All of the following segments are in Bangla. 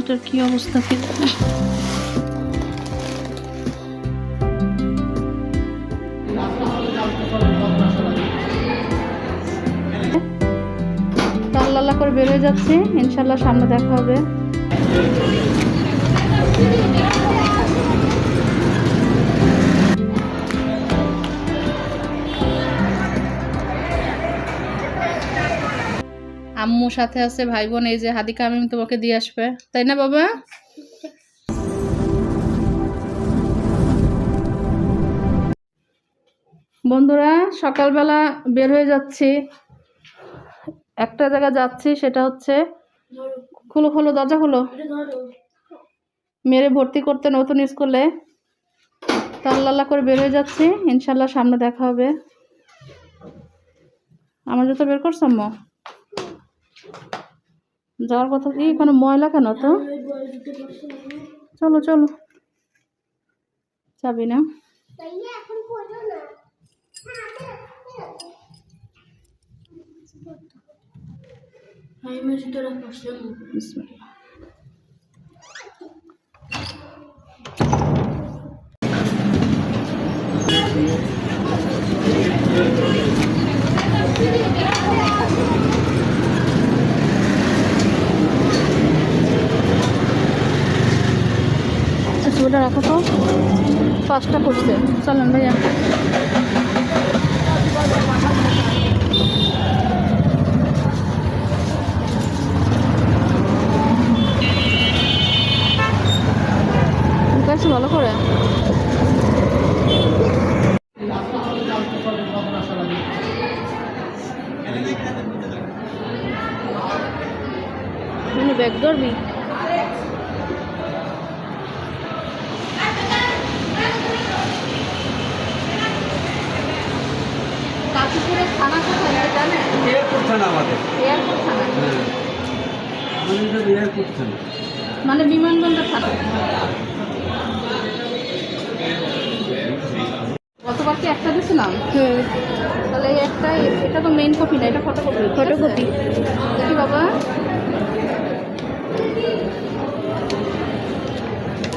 এটার কি অবস্থা কি আল্লাহ করে বের হয়ে যাচ্ছি। ইনশাল্লাহ সামনে দেখা হবে। আম্মু সাথে আছে ভাই বোন এই যে হাদিকা আমি তোমাকে দিয়ে আসবে। তাই না, বাবা? বন্ধুরা, সকালবেলা বের হয়ে যাচ্ছি। একটা জায়গায় যাচ্ছি, সেটা হচ্ছে খুলো খুলো, দরজা খুলো। মেরে ভর্তি করতে নতুন স্কুলে। তো আল্লাহ আল্লাহ করে বের হয়ে যাচ্ছি। ইনশাল্লাহ সামনে দেখা হবে। আমার জুতো বের করছ, আম্মু? যাওয়ার কথা কি? কোনো ময়লা কেন তো? চলো চলো। যাবি না? বিসমিল্লাহ। আচ্ছা ওটা রাখো তো। পাঁচটা করছে চলেন ভাইয়া। ভালো করে? মানে ব্যাগ ধরবি? কাশীপুরের থানা কোথায় এটা জানেন? এয়ারপোর্ট থানা আমাদের। এয়ারপোর্ট থানা। হ্যাঁ। আমাদের এয়ারপোর্ট থানা। মানে বিমানবন্দর থানা। গতবার কি একটা দিয়েছিলাম? তাহলে এই একটা এটা তো মেইন কপি না এটা ফটোকপি ফটোকপি দেখি বাবা।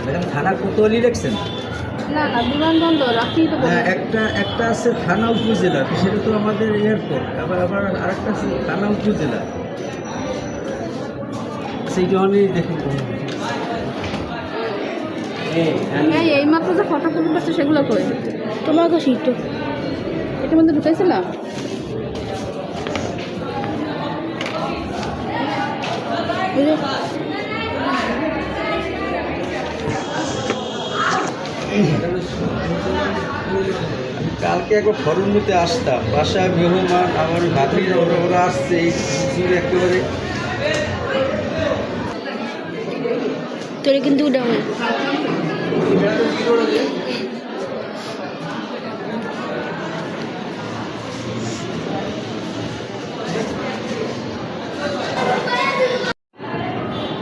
ম্যাডাম থানা কোতোয়ালি লিখছেন হ্যাঁ একটা একটা আছে থানা উপজেলা সেটা তো আমাদের এয়ারপোর্ট আবার আবার আরেকটা আছে থানা উপজেলা। সেইটা আমি দেখুন হ্যাঁ এই মাত্র যে ফটো করছে সেগুলো করে তোমার কাছে তো এটার মধ্যে ঢুকাইছিলাম একবার ফরম নিতে আসতাম। বাসায় মেহমান, আমার ভাবি ওরা ওরা আসছে এই একেবারে। তোরে কিন্তু উঠাবো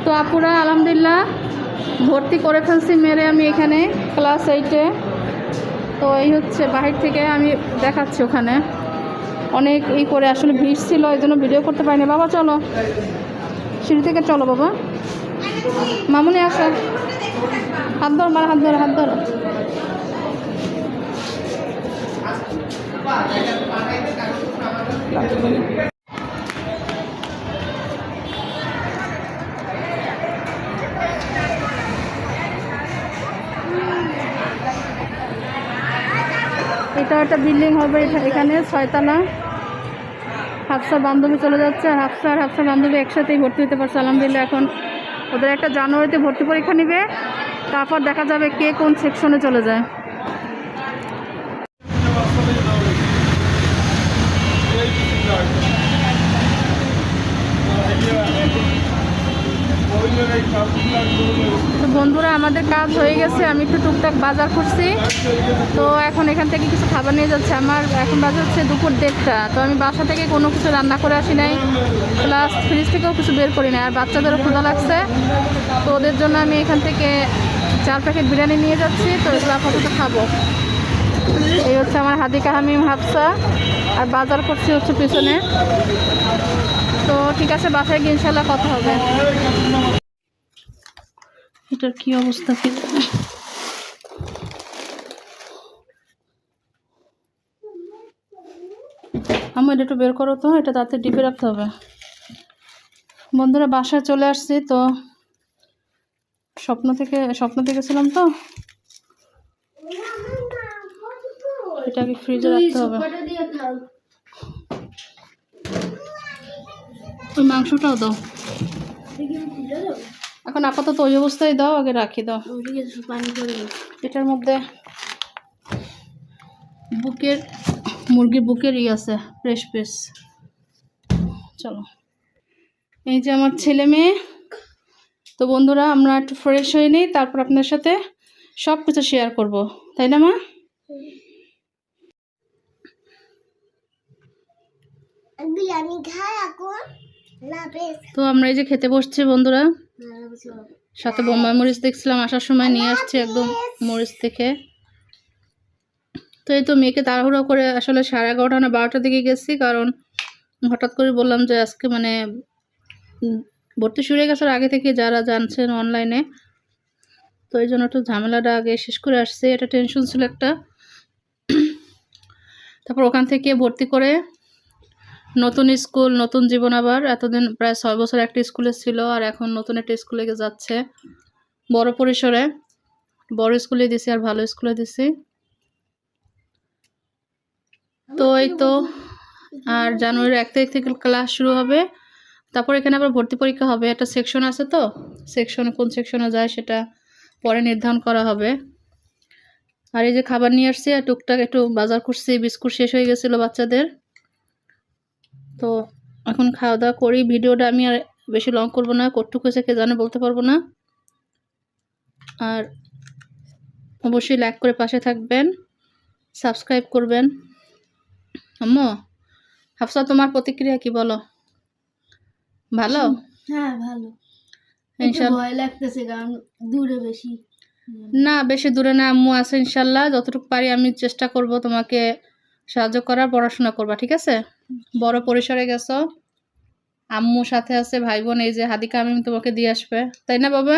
তো আপুরা, আলহামদুলিল্লাহ, ভর্তি করে ফেলছি মেরে আমি এখানে, ক্লাস এইটে তো এই হচ্ছে বাহির থেকে আমি দেখাচ্ছি ওখানে। অনেক ই করে আসলে ভিড় ছিল, এই জন্য ভিডিও করতে পারিনি। বাবা, চলো। সিঁড়ি থেকে চলো, বাবা। মামুনি, আসো। হাত ধর মার হাত ধর হাত ধর। একটা বিল্ডিং হবে এখানে, ছয়তলা। হাফসা বান্ধবী চলে যাচ্ছে, আর হাফসা আর হাফসা বান্ধবী একসাথেই ভর্তি হতে পারছে, আলহামদুলিল্লাহ এখন ওদের একটা জানুয়ারিতে ভর্তি পরীক্ষা নিবে। তারপর দেখা যাবে কে কোন সেকশনে চলে যায় তো বন্ধুরা আমাদের কাজ হয়ে গেছে, আমি একটু টুকটাক বাজার করছি। তো এখন এখান থেকে কিছু খাবার নিয়ে যাচ্ছে আমার। এখন বাজে হচ্ছে দুপুর দেড়টা। তো আমি বাসা থেকে কোনো কিছু রান্না করে আসি নাই। প্লাস ফ্রিজ থেকেও কিছু বের করি নাই। আর বাচ্চাদেরও ক্ষুধা লাগছে। তো ওদের জন্য আমি এখান থেকে চার প্যাকেট বিরিয়ানি নিয়ে যাচ্ছি। তো এগুলো আপাতত খাব। এই হচ্ছে আমার হাদিকা হামিম হাফসা। আর বাজার করছি হচ্ছে পিছনে। তো ঠিক আছে, বাসায় গিয়ে ইনশাল্লাহ কথা হবে। এটার কি অবস্থা কি। আমার এটা একটু বের করো তো এটা তাতে ডিপে রাখতে হবে। বন্ধুরা বাসায় চলে আসছি তো। স্বপ্ন থেকে স্বপ্ন দেখেছিলাম তো। এটাকে ফ্রিজে রাখতে হবে। ওই মাংসটাও দাও। এখন আপাতত ওই অবস্থায় দাও আগে রাখি দাও। এটার মধ্যে বুকের মুরগির বুকের ই আছে ফ্রেশ পিস চলো। এই যে আমার ছেলে মেয়ে। তো বন্ধুরা আমরা একটু ফ্রেশ হয়ে নিই তারপর আপনার সাথে সব কিছু শেয়ার করব। তাই না মা? বিরিয়ানি খাই এখন। তো আমরা এই যে খেতে বসছি বন্ধুরা। সাথে বোম্বাই মরিচ দেখছিলাম আসার সময় নিয়ে আসছি একদম মরিচ থেকে। তো এই তো মেয়েকে তাড়াহুড়ো করে আসলে সাড়ে এগারোটা না বারোটার দিকে গেছি কারণ হঠাৎ করে বললাম যে আজকে মানে ভর্তি শুরু হয়ে গেছে আগে থেকে যারা জানছেন অনলাইনে তো এই জন্য একটু ঝামেলাটা আগে শেষ করে আসছে এটা টেনশন ছিল একটা। তারপর ওখান থেকে ভর্তি করে নতুন স্কুল, নতুন জীবন আবার। এতদিন প্রায় ছয় বছর একটা স্কুলে ছিল আর এখন নতুন একটা স্কুলে যাচ্ছে। বড় পরিসরে। বড় স্কুলে দিছি আর ভালো স্কুলে দিছি। তো এই তো, আর জানুয়ারির এক তারিখ থেকে ক্লাস শুরু হবে। তারপর এখানে আবার ভর্তি পরীক্ষা হবে। একটা সেকশন আছে তো? সেকশনে কোন সেকশনে যায় সেটা পরে নির্ধারণ করা হবে। আর এই যে খাবার নিয়ে আসছি আর টুকটাক একটু বাজার করছি, বিস্কুট শেষ হয়ে গেছিল বাচ্চাদের। তো এখন খাওয়া দাওয়া করি। ভিডিওটা আমি আর বেশি লং করব না কটুক হয়েছে কে জানে বলতে পারব না। আর অবশ্যই লাইক করে পাশে থাকবেন সাবস্ক্রাইব করবেন। আম্মু হাফসা তোমার প্রতিক্রিয়া কি বলো? ভালো? হ্যাঁ ভালো। ইনশাল্লাহ ভয় লাগতেছে কারণ দূরে বেশি। না বেশি দূরে না আম্মু আছে ইনশাল্লাহ। যতটুকু পারি আমি চেষ্টা করব তোমাকে সাহায্য করার পড়াশোনা করবা ঠিক আছে? বড় পরিসরে গেছো। আম্মু সাথে আছে ভাই বোন এই যে হাদিকা আমি তোমাকে দিয়ে আসবে। তাই না বাবা?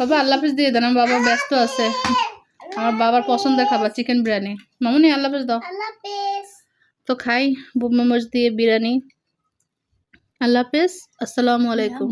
বাবা আল্লাহ হাফিজ দিয়ে দেন আমার বাবা ব্যস্ত আছে। আমার বাবার পছন্দের খাবার চিকেন বিরিয়ানি। মামুনি আল্লাহ হাফিজ দাও। তো খাই বোম্বা মরিচ দিয়ে বিরিয়ানি। আল্লাহ হাফিজ আসসালামু আলাইকুম।